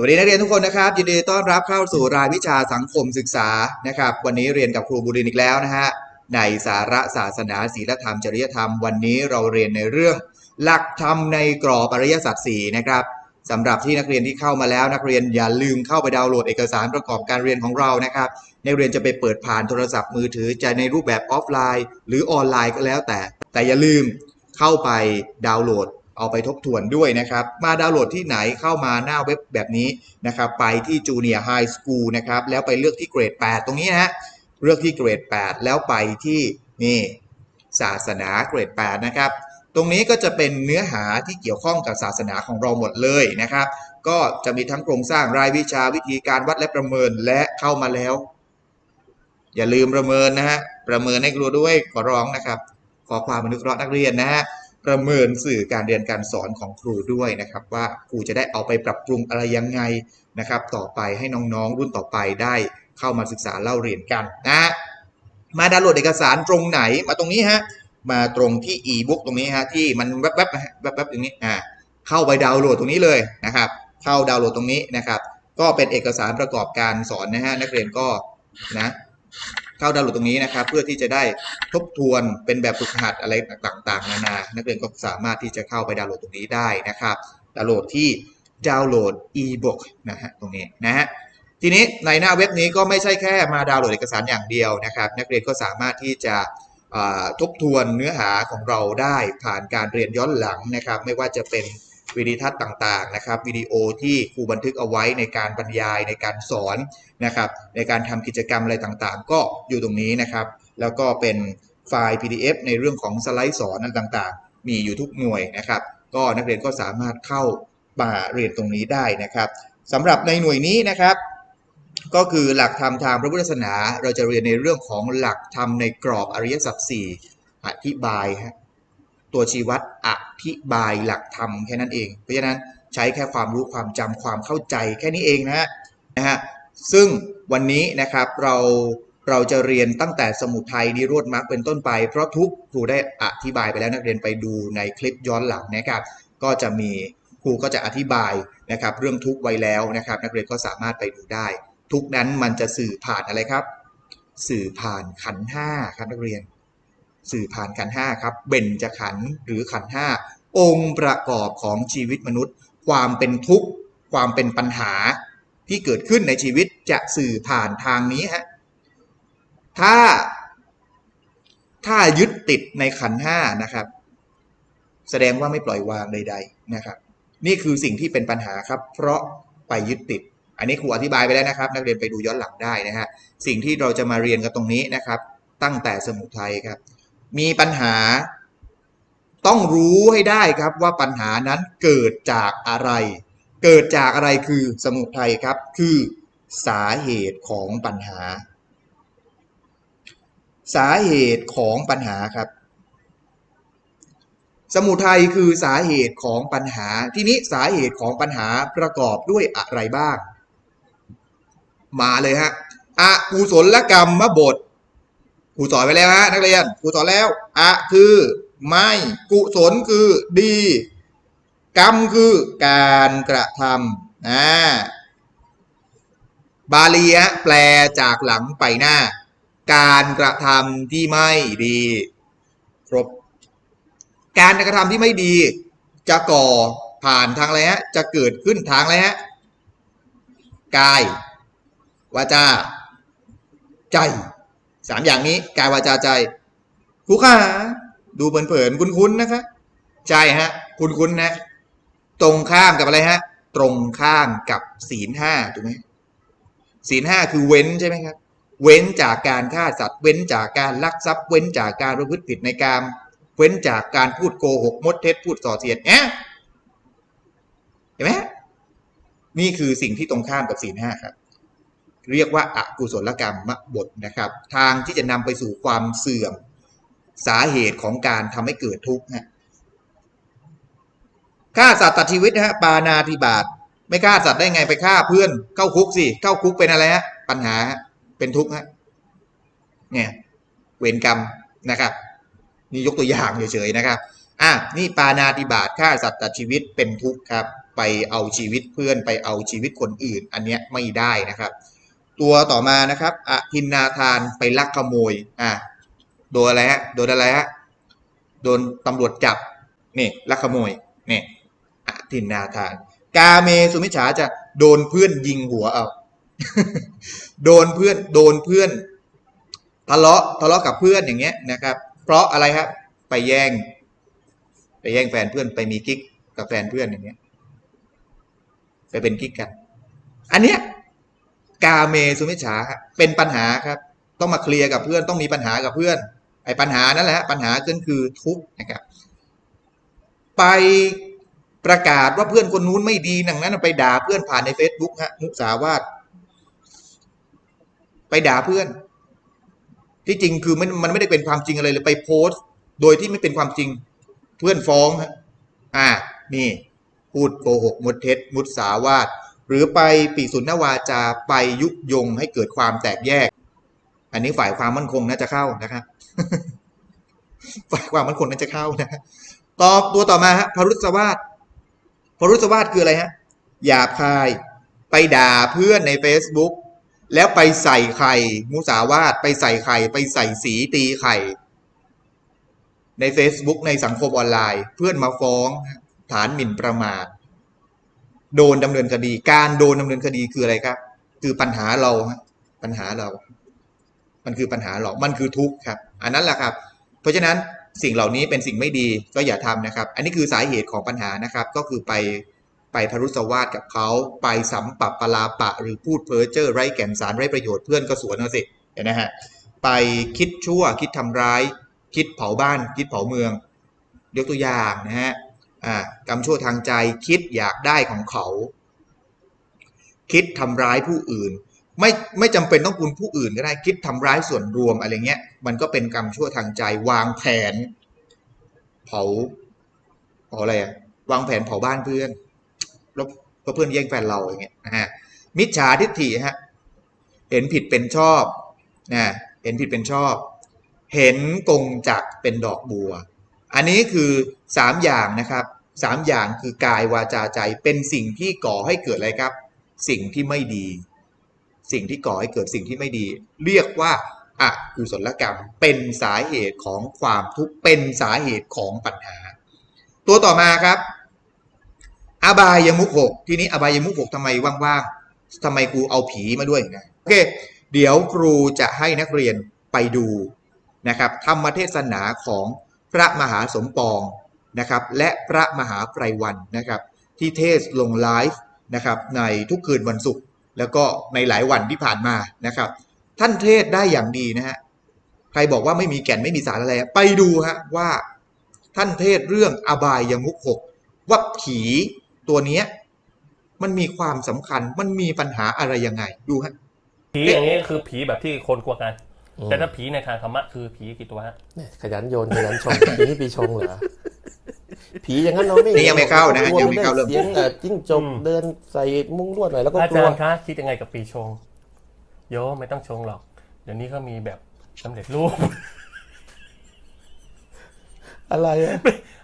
สวัสดีนักเรียนทุกคนนะครับยินดีต้อนรับเข้าสู่รายวิชาสังคมศึกษานะครับ วันนี้เรียนกับครูบุรินอีกแล้วนะฮะในสาระศาสนาศีลธรรม จริยธรรม วันนี้เราเรียนในเรื่อง หลักธรรมในกรอบอริยสัจสี่นะครับสำหรับที่นักเรียนที่เข้ามาแล้ว นักเรียนอย่าลืมเข้าไปดาวน์โหลดเอกสารประกอบการเรียนของเรานะครับนักเรียนจะไปเปิดผ่านโทรศัพท์มือถือจะในรูปแบบออฟไลน์ หรือออนไลน์ก็แล้วแต่ แต่อย่าลืมเข้าไปดาวน์โหลด เอาไปทบทวนด้วยนะครับ มาดาวน์โหลดที่ไหนเข้ามาหน้าเว็บแบบนี้นะครับ ไปที่ Junior High School นะครับ แล้วไปเลือกที่เกรด 8 ตรงนี้นะฮะ เลือกที่เกรด 8 แล้วไปที่นี่ศาสนาเกรด 8 นะครับ ตรงนี้ก็จะเป็นเนื้อหาที่เกี่ยวข้องกับศาสนาของเราหมดเลยนะครับ ก็จะมีทั้งโครงสร้างรายวิชาวิธีการวัดและประเมินและเข้ามาแล้ว อย่าลืมประเมินนะฮะ ประเมินให้ครูด้วยขอร้องนะครับ ขอความอนุเคราะห์นักเรียนนะฮะ ประเมินสื่อการเรียนการสอนของครูด้วยนะครับ ว่าครูจะได้เอาไปปรับปรุงอะไรยังไงนะครับ ต่อไปให้น้องๆ รุ่นต่อไปได้เข้ามาศึกษาเล่าเรียนกันนะมาดาวน์โหลดเอกสารตรงไหนมาตรงนี้ฮะมาตรงที่ e-book ตรงนี้ฮะที่มันแวบๆแวบๆอย่างนี้อ่าเข้าไปดาวน์โหลดตรงนี้เลยนะครับ เข้าดาวน์โหลดตรงนี้นะครับ ก็เป็นเอกสารประกอบการสอนนะฮะนักเรียนก็นะ เข้าดาวน์โหลดตรงนี้นะครับ เพื่อที่จะได้ทบทวนเป็นแบบฝึกหัดอะไรต่างๆนานา นักเรียนก็สามารถที่จะเข้าไปดาวน์โหลดตรงนี้ได้นะครับ ดาวน์โหลดที่ดาวน์โหลด e-book นะฮะตรงนี้นะฮะทีนี้ในหน้าเว็บนี้ก็ไม่ใช่แค่มาดาวน์โหลดเอกสารอย่างเดียวนะครับ นักเรียนก็สามารถที่จะทบทวนเนื้อหาของเราได้ผ่านการเรียนย้อนหลังนะครับ ไม่ว่าจะเป็น วิดีทัศน์ต่างๆนะครับวิดีโอที่ครูบันทึกเอาไว้ในการบรรยายในการสอนนะครับในการทำกิจกรรมอะไรต่างๆ ก็อยู่ตรงนี้นะครับ แล้วก็เป็นไฟล์ PDF ในเรื่องของสไลด์สอนต่างๆ มีอยู่ทุกหน่วยนะครับ ก็นักเรียนก็สามารถเข้ามาเรียนตรงนี้ได้นะครับสำหรับในหน่วยนี้นะครับ ก็คือหลักธรรมทางพระพุทธศาสนา เราจะเรียนในเรื่องของหลักธรรมในกรอบอริยสัจสี่อธิบาย ตัวชี้วัดอธิบายหลักธรรมแค่นั้นเอง เพราะฉะนั้นใช้แค่ความรู้ความจำความเข้าใจแค่นี้เองนะฮะนะฮะซึ่งวันนี้นะครับเราเราจะเรียนตั้งแต่สมุทัยนิโรธมรรคเป็นต้นไป เพราะทุกครูได้อธิบายไปแล้วนักเรียนไปดูในคลิปย้อนหลังนะครับ ก็จะมีครูก็จะอธิบายนะครับ เรื่องทุกไว้แล้วนะครับ นักเรียนก็สามารถไปดูได้ ทุกนั้นมันจะสื่อผ่านอะไรครับ สื่อผ่านขันห้าครับนักเรียน สื่อผ่านขันห้าครับเบญจขันธ์หรือขันห้าองค์ประกอบของชีวิตมนุษย์ ความเป็นทุกข์ ความเป็นปัญหาที่เกิดขึ้นในชีวิตจะสื่อผ่านทางนี้ฮะถ้าถ้ายึดติดในขันห้านะครับ แสดงว่าไม่ปล่อยวางใด ๆนะครับ นี่คือสิ่งที่เป็นปัญหาครับ เพราะไปยึดติด อันนี้ครูอธิบายไปแล้วนะครับ นักเรียนไปดูย้อนหลังได้นะฮะสิ่งที่เราจะมาเรียนกันตรงนี้นะครับ ตั้งแต่สมุทัยครับ มีปัญหา ต้องรู้ให้ได้ครับว่าปัญหานั้นเกิดจากอะไร เกิดจากอะไรคือสมุทัยครับ คือสาเหตุของปัญหา สาเหตุของปัญหาครับ สมุทัยคือสาเหตุของปัญหา ที่นี้สาเหตุของปัญหาประกอบด้วยอะไรบ้าง มาเลยฮะอกุศลกรรมมบท ครูสอนไปแล้วฮะนักเรียนครูสอนแล้วอะคือไม่กุศลคือดี กรรมคือการกระทำอ่าบาลีฮะแปลจากหลังไปหน้า การกระทำที่ไม่ดี ครบ การกระทำที่ไม่ดี จะก่อผ่านทางอะไรฮะจะเกิดขึ้นทางอะไรฮะกายวาจาใจ สามอย่างนี้กายวาจาใจครูขาดูเผินๆคุ้นๆนะคะใช่ฮะ คุ้นๆนะ ตรงข้ามกับอะไรฮะ ตรงข้ามกับศีลห้าถูกไหมศีลห้าคือเว้นใช่ไหมครับ เว้นจากการฆ่าสัตว์ เว้นจากการลักทรัพย์ เว้นจากการประพฤติผิดในกามเว้นจากการพูดโกหกมดเท็จพูดส่อเสียดแอะเห็นไหมนี่คือสิ่งที่ตรงข้ามกับศีลห้าครับ เรียกว่าอากุศลกรรมมบทนะครับ ทางที่จะนำไปสู่ความเสื่อมสาเหตุของการทำให้เกิดทุกข์ฮะฆ่าสัตว์ตัดชีวิตนะฮะปานาธิบาตไม่ฆ่าสัตว์ได้ไงไปฆ่าเพื่อนเข้าคุกสิเข้าคุกเป็นอะไรฮะปัญหาเป็นทุกข์ฮะเนี่ยเวรกรรมนะครับ นี่ยกตัวอย่างเฉยๆนะครับอะนี่ปานาติบาตฆ่าสัตว์ตัดชีวิตเป็นทุกข์ครับ ไปเอาชีวิตเพื่อนไปเอาชีวิตคนอื่น อันเนี้ยไม่ได้นะครับ ตัวต่อมานะครับอทินนาทานไปลักขโมยอะโดนอะไรฮะโดนอะไรฮะโดนตำรวจจับนี่ลักขโมยนี่อทินนาทาน กาเมสุมิฉาจะโดนเพื่อนยิงหัวเอาโดนเพื่อนโดนเพื่อนทะเลาะทะเลาะกับเพื่อนอย่างเงี้ยนะครับ เพราะอะไรครับ ไปแย่ง ไปแย่งแฟนเพื่อนไปมีกิ๊กกับแฟนเพื่อนอย่างเงี้ยไปเป็นกิ๊กกัน อันเนี้ย กาเมสุมิจฉาเป็นปัญหาครับ ต้องมาเคลียร์กับเพื่อนต้องมีปัญหากับเพื่อน ไอ้ปัญหานั่นแหละปัญหาก็คือทุกข์นะครับ ไปประกาศว่าเพื่อนคนนู้นไม่ดีดังนั้น ไปด่าเพื่อนผ่านใน Facebook ฮะมุสาวาทไปด่าเพื่อน ที่จริงคือมันมันไม่ได้เป็นความจริงอะไรเลยไปโพสต์ โดยที่ไม่เป็นความจริง เพื่อนฟ้องฮะอ่านี่พูดโกหกมุดเท็จมุสาวาท หรือไปปีสุนนวาจาไปยุยงให้เกิดความแตกแยก อันนี้ฝ่ายความมั่นคงน่าจะเข้านะครับฝ่ายความมั่นคงน่าจะเข้านะตอบตัวต่อมาฮะพรุษวาทพรุษวาทคืออะไรฮะหยาบคาย ไปด่าเพื่อนใน Facebook แล้วไปใส่ไข่ มุสาวาทไปใส่ไข่ ไปใส่สีตีไข่ ใน Facebook ในสังคมออนไลน์ เพื่อนมาฟ้องฐานหมิ่นประมาท โดนดำเนินคดี การโดนดำเนินคดีคืออะไรครับ คือปัญหาเราปัญหาเรา มันคือปัญหาเรา มันคือทุกข์ครับ อันนั้นแหละครับ เพราะฉะนั้นสิ่งเหล่านี้เป็นสิ่งไม่ดีก็อย่าทำนะครับ อันนี้คือสาเหตุของปัญหานะครับ ก็คือไปไปพรุษวาทกับเขาไปสัมปับปลาปะ หรือพูดเพ้อเจ้อไร้แก่นสารไร้ประโยชน์เพื่อนก็สวนเอาสิเห็นนะฮะไปคิดชั่วคิดทำร้าย คิดเผาบ้าน คิดเผาเมือง ยกตัวอย่างนะฮะ กรรมชั่วทางใจคิดอยากได้ของเขา คิดทำร้ายผู้อื่น ไม่ไม่จำเป็นต้องคุณผู้อื่นก็ได้คิดทำร้ายส่วนรวมอะไรเงี้ย มันก็เป็นกรรมชั่วทางใจ วางแผน เผาเผาอะไรอะวางแผนเผาบ้านเพื่อนแล้วเพื่อนแย่งแฟนเราอย่างเงี้ยนะฮะมิจฉาทิฏฐิฮะเห็นผิดเป็นชอบนะเห็นผิดเป็นชอบ เห็นกงจักเป็นดอกบัว อันนี้คือสามอย่างนะครับสามอย่างคือกายวาจาใจเป็นสิ่งที่ก่อให้เกิดอะไรครับ สิ่งที่ไม่ดี สิ่งที่ก่อให้เกิดสิ่งที่ไม่ดี เรียกว่าอะกุศลกรรมเป็นสาเหตุของความทุกข์เป็นสาเหตุของปัญหา ตัวต่อมาครับอบายมุขหกทีนี้อบายมุขหกทำไมว่างๆทำไมครูเอาผีมาด้วยนะโอเค เดี๋ยวครูจะให้นักเรียนไปดูนะครับธรรมเทศนาของ พระมหาสมปองนะครับและพระมหาไพรวันนะครับที่เทศลงไลฟ์นะครับในทุกคืนวันศุกร์แล้วก็ในหลายวันที่ผ่านมานะครับ ท่านเทศได้อย่างดีนะฮะใครบอกว่าไม่มีแก่นไม่มีสารอะไร ไปดูฮะว่าท่านเทศเรื่องอบายยมุขหกว่าผีตัวเนี้ยมันมีความสำคัญมันมีปัญหาอะไรยังไงดูฮะผีอย่างนี้คือผีแบบที่คนกลัวกัน แต่ถ้าผีในทางธรรมะคือผีกี่ตัวฮะเนี่ยขยันโยนขยันชงผีนี่ปีชงเหรอผีอย่างนั้นเราไม่นี่ยังไม่เข้านะฮะกลัวยังไม่เข้าเรื่องเสียงเอ่อจิ้งจกอืมเดินใส่มุ้งลวดหน่อยแล้วก็อากลัจาวรย์คะคิดยังไงกับปีชง โยมไม่ต้องชงหรอก เดี๋ยวนี้เขามีแบบสำเร็จรูป อะไรอะ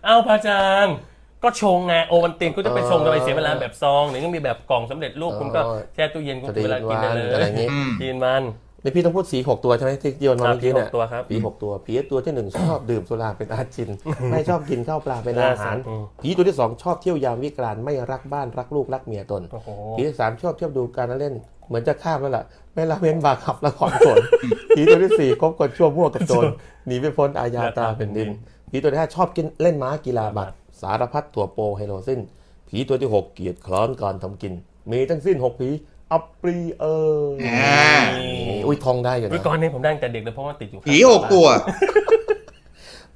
เอ้าพระอาจารย์ก็ชงไงโอวันตินก็จะไปชงอ๋อทำไมเสียเวลาแบบซองหรือก็มีแบบกล่องสำเร็จรูปอ๋อคุณก็แช่ตู้เย็นคุณทะเลเวลากินได้วานเลยอะไรอย่างงี้อืมกินมัน นี่พี่ต้องพูดสีหกตัวใช่ไหมที่โยนมาครับเมื่อกี้เนี่ยผีหกตัวครับผีหกตัวผีตัวที่หนึ่งชอบดื่มสุราเป็นอาจิน ไม่ชอบกินข้าวปลาเป็นอาหารอืมผีตัวที่สองชอบเที่ยวยามวิกรานไม่รักบ้านรักลูกรักเมียตนโอ้โหผีที่สามชอบเที่ยวดูการเล่นเหมือนจะข้ามแล้วล่ะไม่ละเว้นบาปขับละครโจรผีตัวที่สี่คบคนชั่วมั่วกับโจรหนีไปพ้นอาญาตราแผ่นดินผีตัวที่ห้าชอบกินเล่นม้ากีฬาบัตรสารพัดตัวโปรไฮโลซินผีตัวที่หกเกียรติคล้อนการทำกิน มีทั้งสิ้นหกผี อัปรีเอออ่า อุ้ยทองได้อยู่วินะกรนี้ผมได้ตั้งแต่เด็กเลยเพราะว่าติดอยู่ผีหกตัว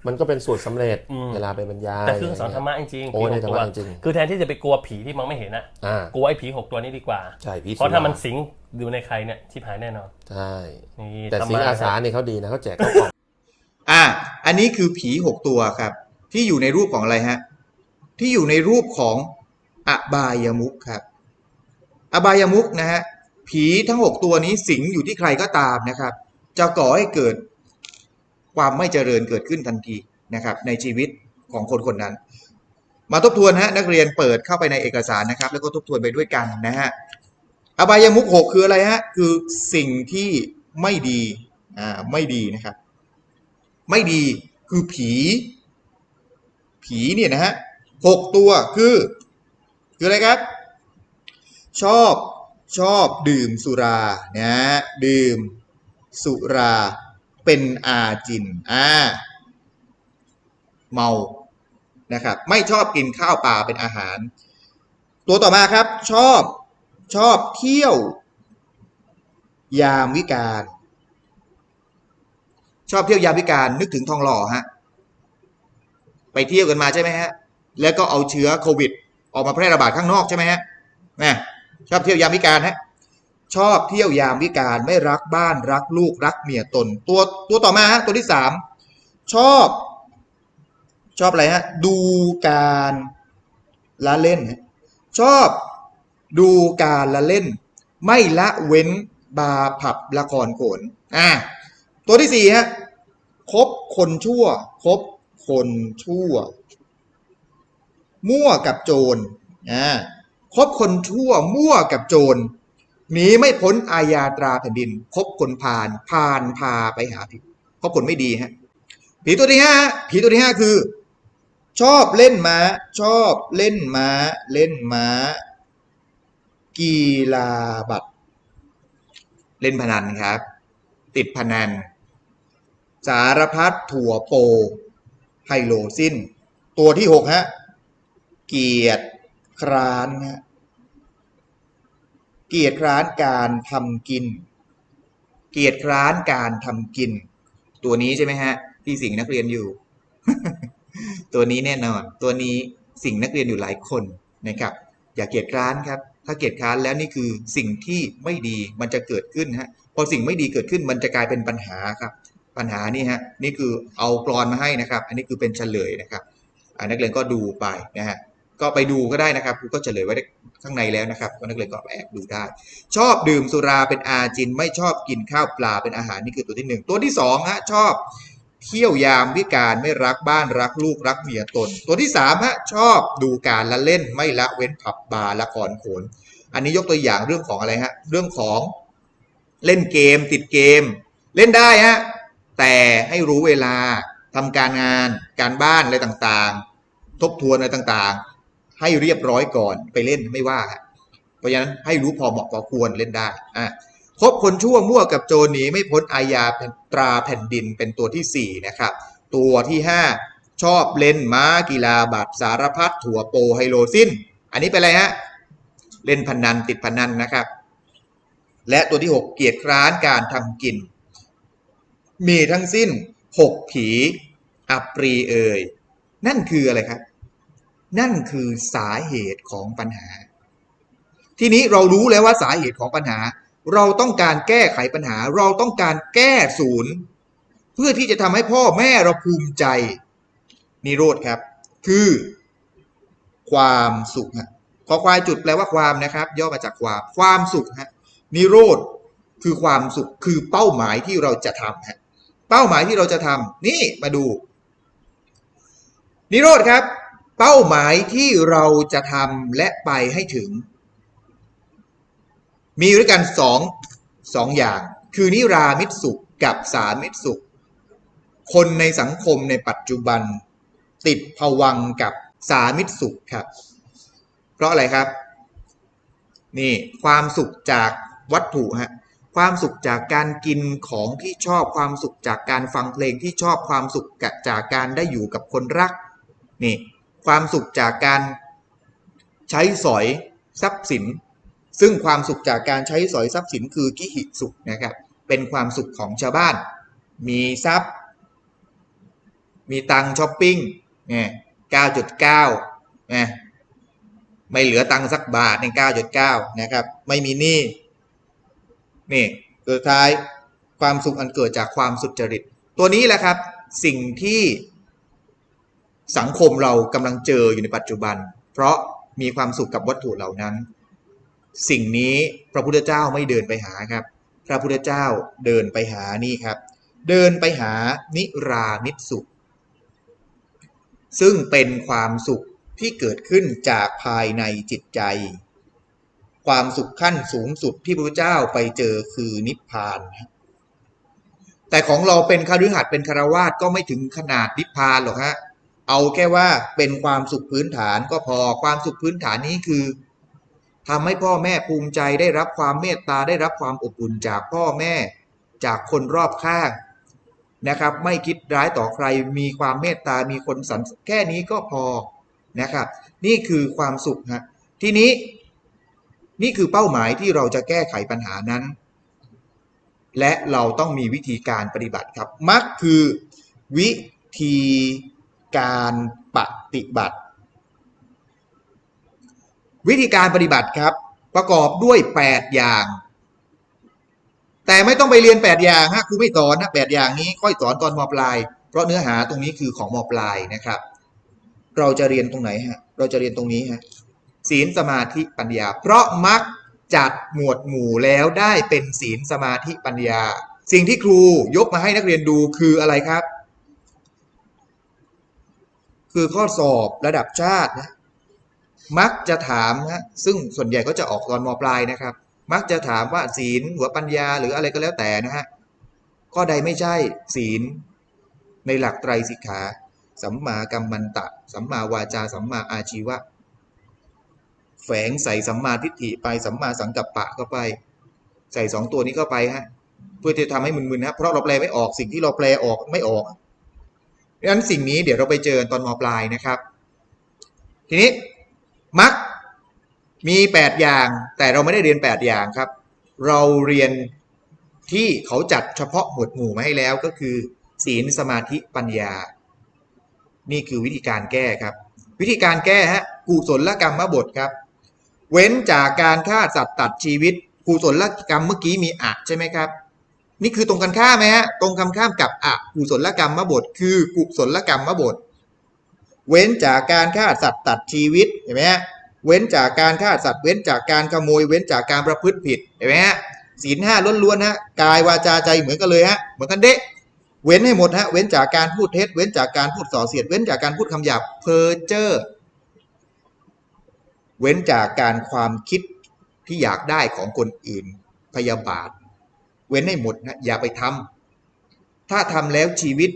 มันก็เป็นสูตรสำเร็จอืมเวลาไปบรรยาย แต่คือสอนธรรมะจริงๆโอ้ผีในหกธรรตัวมะจริง คือแทนที่จะไปกลัวผีที่มองไม่เห็นอะอ่า กลัวไอ้ผีหกตัวนี้ดีกว่า ใช่ผีเพราะถ้ามันสุสิงอยู่ในใครเนี่ยชิบหายแน่นอนใช่ นี่แต่ธรรสิงมะอาสานะครับเนี่ยเขาดีนะเขาแจกข้าวกล่องอ่า อันนี้คือผีหกตัวครับ ที่อยู่ในรูปของอะไรฮะ ที่อยู่ในรูปของอบายมุขครับ อบายมุขนะฮะผีทั้งหกตัวนี้สิงอยู่ที่ใครก็ตามนะครับ จะก่อให้เกิดความไม่เจริญเกิดขึ้นทันทีนะครับ ในชีวิตของคนคนนั้น มาทบทวนฮะนักเรียนเปิดเข้าไปในเอกสารนะครับ แล้วก็ทบทวนไปด้วยกันนะฮะอบายมุขหกคืออะไรฮะคือสิ่งที่ไม่ดีอ่าไม่ดีนะครับ ไม่ดีคือผี ผีเนี่ยนะฮะหกตัวคือ คืออะไรครับ ชอบชอบดื่มสุรานะฮะดื่มสุราเป็นอาจินอ่าเมานะครับไม่ชอบกินข้าวปลาเป็นอาหาร ตัวต่อมาครับ ชอบชอบเที่ยว ยามวิการ ชอบเที่ยวยามวิการนึกถึงทองหล่อฮะไปเที่ยวกันมาใช่ไหมฮะแล้วก็เอาเชื้อโควิด ออกมาแพร่ระบาดข้างนอกใช่ไหมฮะนะ ชอบเที่ยวยามวิการฮะชอบเที่ยวยามวิการไม่รักบ้านรักลูกรักเมียตน ตัวตัวต่อมาฮะตัวที่สามชอบ ชอบอะไรฮะดูการละเล่น ชอบดูการละเล่น ไม่ละเว้นบาร์ผับละครโขนอ่าตัวที่สี่ฮะคบคนชั่วคบคนชั่ว มั่วกับโจรอ่า คบคนชั่วมั่วกับโจรหนีไม่พ้นอาญาตราแผ่นดิน คบคนพาลพาลพาไปหาผิดคบคนไม่ดีฮะผีตัวที่ห้าผีตัวที่ห้าคือ ชอบเล่นม้า ชอบเล่นม้า เล่นม้า กีฬาบัตร เล่นพนันครับ ติดพนัน สารพัดถั่วโปไฮโลสิ้นตัวที่หกฮะเกียรติ คร้านฮะเกียรติคร้านการทำกิน เกียรติคร้านการทำกิน ตัวนี้ใช่ไหมฮะ ที่สิ่งนักเรียนอยู่ ตัวนี้แน่นอน ตัวนี้สิ่งนักเรียนอยู่หลายคนนะครับ อย่าเกียจคร้านครับ ถ้าเกียจคร้านแล้วนี่คือสิ่งที่ไม่ดีมันจะเกิดขึ้นฮะพอสิ่งไม่ดีเกิดขึ้นมันจะกลายเป็นปัญหาครับ ปัญหานี่ฮะนี่คือเอากรอนมาให้นะครับ อันนี้คือเป็นเฉลยนะครับอ่านักเรียนก็ดูไปนะฮะ ก็ไปดูก็ได้นะครับครูก็เฉลยไว้ข้างในแล้วนะครับก็นักเรียนก็แอบดูได้ ชอบดื่มสุราเป็นอาจิน ไม่ชอบกินข้าวปลาเป็นอาหารนี่คือตัวที่หนึ่งตัวที่สองฮะชอบเที่ยวยามวิการไม่รักบ้านรักลูกรักเมียตน ตัวที่สามฮะชอบดูการละเล่นไม่ละเว้นผับบาร์ละครโขน อันนี้ยกตัวอย่างเรื่องของอะไรฮะเรื่องของเล่นเกมติดเกม เล่นได้ฮะแต่ให้รู้เวลาทำการงานการบ้านอะไรต่างๆ ทบทวนอะไรต่างๆ ให้เรียบร้อยก่อนไปเล่นไม่ว่าเพราะฉะนั้นให้รู้พอเหมาะพอควรเล่นได้อะคบคนชั่วมั่วกับโจรหนีไม่พ้นอาญาตราแผ่นดินเป็นตัวที่ 4 นะครับ ตัวที่ 5 ชอบเล่นม้ากีฬาบัตรสารพัดถั่วโปไฮโลซินอันนี้เป็นอะไรฮะเล่นพนันติดพนันนะครับ และตัวที่ 6 เกียรติคร้านการทำกิน มีทั้งสิ้น 6 ผี อัปรีเอ่ยนั่นคืออะไรครับ นั่นคือสาเหตุของปัญหา ทีนี้เรารู้แล้วว่าสาเหตุของปัญหา เราต้องการแก้ไขปัญหา เราต้องการแก้ศูนย์ เพื่อที่จะทำให้พ่อแม่เราภูมิใจนิโรธครับ คือ ความสุขฮะขอควายจุดแปลว่าความนะครับ ย่อมาจากความความสุขฮะนิโรธคือความสุขคือเป้าหมายที่เราจะทำฮะเป้าหมายที่เราจะทำนี่มาดู นิโรธครับ เป้าหมายที่เราจะทำและไปให้ถึง มีด้วยกันสองสองอย่าง คือนิรามิตสุขกับสามิตสุข คนในสังคมในปัจจุบัน ติดผวังกับสามิตสุขครับ เพราะอะไรครับ นี่ความสุขจากวัตถุฮะความสุขจากการกินของที่ชอบความสุขจากการฟังเพลงที่ชอบความสุขจากการได้อยู่กับคนรัก นี่ ความสุขจากการใช้สอยทรัพย์สิน ซึ่งความสุขจากการใช้สอยทรัพย์สินคือกิหิสุขนะครับ เป็นความสุขของชาวบ้าน มีทรัพย์ มีตังค์ช้อปปิ้งเนี่ย9.9เนี่ไม่เหลือตังค์สักบาทใน9.9นะครับ ไม่มีหนี้นี่สุดท้ายความสุขอันเกิดจากความสุจริต ตัวนี้แหละครับ สิ่งที่ สังคมเรากำลังเจออยู่ในปัจจุบัน เพราะมีความสุขกับวัตถุเหล่านั้น สิ่งนี้พระพุทธเจ้าไม่เดินไปหาครับ พระพุทธเจ้าเดินไปหานี่ครับ เดินไปหานิรามิตสุข ซึ่งเป็นความสุขที่เกิดขึ้นจากภายในจิตใจ ความสุขขั้นสูงสุดที่พระพุทธเจ้าไปเจอคือนิพพานแต่ของเราเป็นคฤหัสถ์เป็นคารวาสก็ไม่ถึงขนาดนิพพานหรอกฮะ เอาแค่ว่าเป็นความสุขพื้นฐานก็พอความสุขพื้นฐานนี้คือทำให้พ่อแม่ภูมิใจได้รับความเมตตาได้รับความอบอุ่นจากพ่อแม่จากคนรอบข้างนะครับ ไม่คิดร้ายต่อใครมีความเมตตามีคนสรรแค่นี้ก็พอนะครับ นี่คือความสุขฮะทีนี้ นี่คือเป้าหมายที่เราจะแก้ไขปัญหานั้น และเราต้องมีวิธีการปฏิบัติครับมักคือวิธี การปฏิบัติ วิธีการปฏิบัติครับ ประกอบด้วย 8 อย่าง แต่ไม่ต้องไปเรียน 8 อย่างฮะครูไม่สอนนะ8อย่างนี้ค่อยสอนตอนมปลาย เพราะเนื้อหาตรงนี้คือของมปลายนะครับ เราจะเรียนตรงไหนฮะเราจะเรียนตรงนี้ฮะศีลสมาธิปัญญา เพราะมักจัดหมวดหมู่แล้วได้เป็นศีลสมาธิปัญญา สิ่งที่ครูยกมาให้นักเรียนดูคืออะไรครับ คือข้อสอบระดับชาตินะมักจะถามฮะซึ่งส่วนใหญ่ก็จะออกตอนมปลายนะครับ มักจะถามว่าศีลหัวปัญญาหรืออะไรก็แล้วแต่นะฮะข้อใดไม่ใช่ศีล ในหลักไตรสิกขาสัมมากัมมันตะ สัมมาวาจา สัมมาอาชีวะ แฝงใส่สัมมาทิฏฐิไปสัมมาสังกัปปะเข้าไป ใส่สองตัวนี้เข้าไปฮะเพื่อจะทำให้มึนๆนะเพราะเราแปลไม่ออกสิ่งที่เราแปลออกไม่ออก ดังนั้นสิ่งนี้เดี๋ยวเราไปเจอตอนมปลายนะครับ ทีนี้มักมี 8 อย่าง แต่เราไม่ได้เรียน 8 อย่างครับ เราเรียนที่เขาจัดเฉพาะหมวดหมู่มาให้แล้วก็คือ ศีลสมาธิปัญญา นี่คือวิธีการแก้ครับ วิธีการแก้ฮะกุศลกรรมบทครับ เว้นจากการฆ่าสัตว์ตัดชีวิตกุศลกรรมเมื่อกี้มีอะใช่ไหมครับ นี่คือตรงกันข้ามไหมฮะ ตรงคำข้ามกับอกุศลกรรมมบท คือกุศลกรรมบท เว้นจากการฆ่าสัตว์ตัดชีวิตเห็นไหมฮะ เว้นจากการฆ่าสัตว์ เว้นจากการขโมย เว้นจากการประพฤติผิดเห็นไหมฮะศีลห้าล้วนๆฮะ กายวาจาใจเหมือนกันเลยฮะ เหมือนกันเดะเว้นให้หมดฮะ เว้นจากการพูดเท็จ เว้นจากการพูดส่อเสียด เว้นจากการพูดคำหยาบเพ้อเจ้อ เว้นจากการความคิดที่อยากได้ของคนอื่น พยาบาท เว้นให้หมดนะอย่าไปทำถ้าทำแล้วชีวิต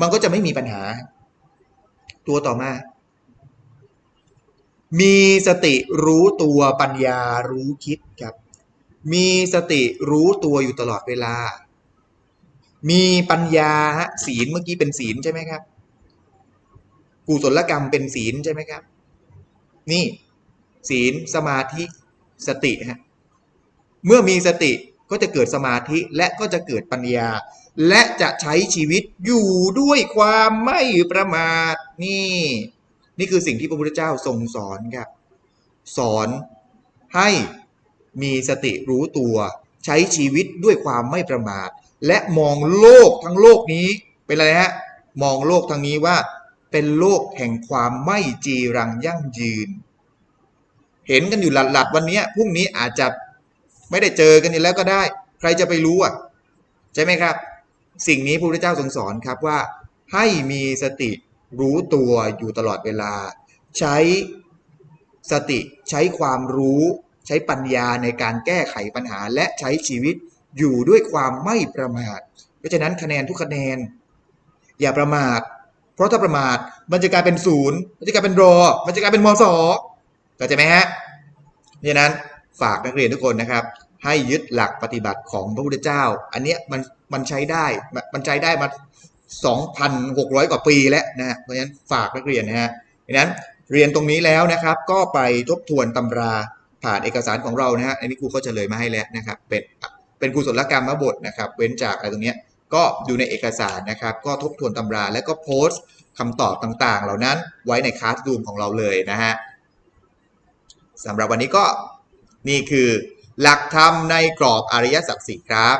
มันก็จะไม่มีปัญหา ตัวต่อมา มีสติรู้ตัวปัญญารู้คิดครับ มีสติรู้ตัวอยู่ตลอดเวลา มีปัญญาฮะศีลเมื่อกี้เป็นศีลใช่ไหมครับกุศลกรรมเป็นศีลใช่ไหมครับ นี่ศีลสมาธิสติฮะเมื่อมีสติ ก็จะเกิดสมาธิและก็จะเกิดปัญญา และจะใช้ชีวิตอยู่ด้วยความไม่ประมาทนี่ นี่คือสิ่งที่พระพุทธเจ้าทรงสอนครับ สอนให้มีสติรู้ตัว ใช้ชีวิตด้วยความไม่ประมาท และมองโลกทั้งโลกนี้เป็นอะไรฮะมองโลกทั้งนี้ว่าเป็นโลกแห่งความไม่จีรังยั่งยืน เห็นกันอยู่หลัดๆวันนี้พรุ่งนี้อาจจะ ไม่ได้เจอกันอีกแล้วก็ได้ ใครจะไปรู้อะใช่ไหมครับ สิ่งนี้พระพุทธเจ้าทรงสอนครับว่า ให้มีสติรู้ตัวอยู่ตลอดเวลา ใช้สติใช้ความรู้ ใช้ปัญญาในการแก้ไขปัญหาและใช้ชีวิตอยู่ด้วยความไม่ประมาท เพราะฉะนั้นคะแนนทุกคะแนน อย่าประมาท เพราะถ้าประมาทมันจะกลายเป็นศูนย์มันจะกลายเป็นรอ มันจะกลายเป็นมสเข้าใจไหมฮะเพราะฉะนั้น ฝากนักเรียนทุกคนนะครับ ให้ยึดหลักปฏิบัติของพระพุทธเจ้า อันเนี้ยมันมันใช้ได้มันใช้ได้มา 2,600 กว่าปีแล้วนะฮะเพราะฉะนั้นฝากนักเรียนนะฮะดังนั้นเรียนตรงนี้แล้วนะครับ ก็ไปทบทวนตำราผ่านเอกสารของเรานะฮะอันนี้ครูก็เฉลยมาให้แล้วนะครับ เป็นเป็นกุศลกรรมบทนะครับ เว้นจากอะไรตรงเนี้ยก็อยู่ในเอกสารนะครับ ก็ทบทวนตำราแล้วก็โพสต์คำตอบต่างๆ เหล่านั้นไว้ในคลาสรูมของเราเลยนะฮะสำหรับวันนี้ก็ นี่คือหลักธรรมในกรอบอริยสัจสี่ครับ